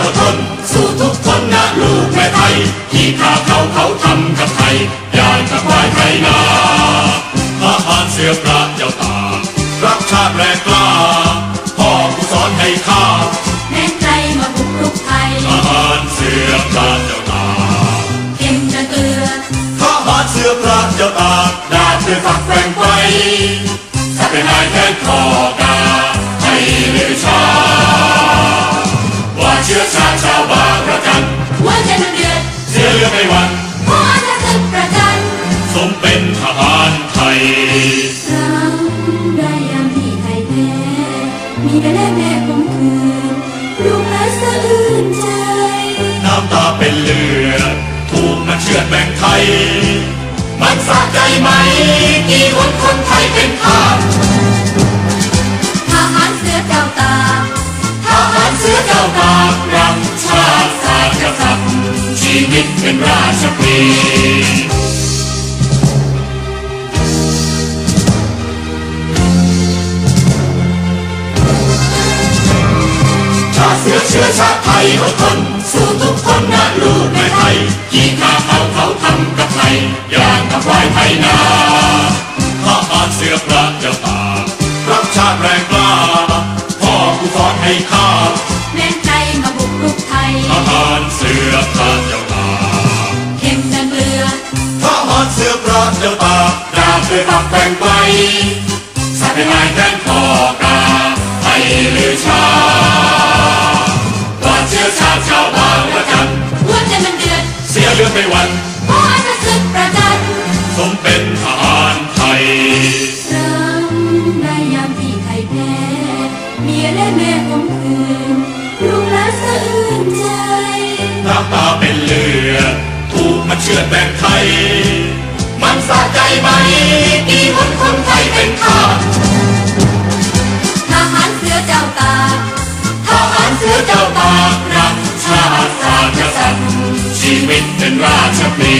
อดทน สู้ทุกคนนะลูกแม่ไทย ที่ข้าเขาเขาทำกับไทยอย่างกับควายไทยนาทหารเสือพระเจ้าตากรักชาติแรงกล้า พ่อผู้สอนให้ข้าแม้ใจมาบุกรุกไทยทหารเสือพระเจ้าตากเข้มจะเกลือทหารเสือพระเจ้าตากดาบเพื่อฝักแฝงไฟสับเป็นนายแทนคอ ชื้อชาติชาวบางระจัน หัวใจมันเดือดเสียเรือไม่หวันหัวจะสึกประจัน สมเป็นทหารไทยเราได้ยามที่ไทยแพ้มีแต่แม่แม่คมคืนลูกและสะอื้นใจ น้ำตาเป็นเลือดถูกมันเชือดแบ่งไทย มันสะใจไหม กี่คนคนไทยเป็นทาสทหารเสือเจ้าตากทหารเสือเจ้าตา ชีวิตเป็นราชปรีชาติเสือเชื้อชาติไทยอดทนสู้ทุกคนนะลูกแม่ไทยกี่ข้าเขาเขาทำกับไทยอย่างกับควายไทยนาทหารเสือพระเจ้าตารักชาติแรงกล้าพ่อผู้สอนให้ข้าแม้ใจมาบุกรุกไทยทหารเสือพระเจ้า เกลือทหารเสือพระเจ้าตากดาบเคยฝักแบ่งไปสัตว์เป็นนายแทนคอกาให้ลือชาว่าเชื้อชาติชาวบางระจันหัวใจมันเดือดเสียเลือดไม่หวันหัวจะสึกประจันสมเป็นทหารไทยเราได้ยามที่ไทยแพ้เมียและแม่คมคืนลูกและสะอื้นใจน้ำตาเป็นเลือดถูกมันเชือดแบ่งไทย มันสะใจไหมกี่คนคนไทยเป็นข้าทหารเสือเจ้าตาทหารเสือเจ้าตากรักชาติศาสตร์กษัตริย์ชีวิตเป็นราชปี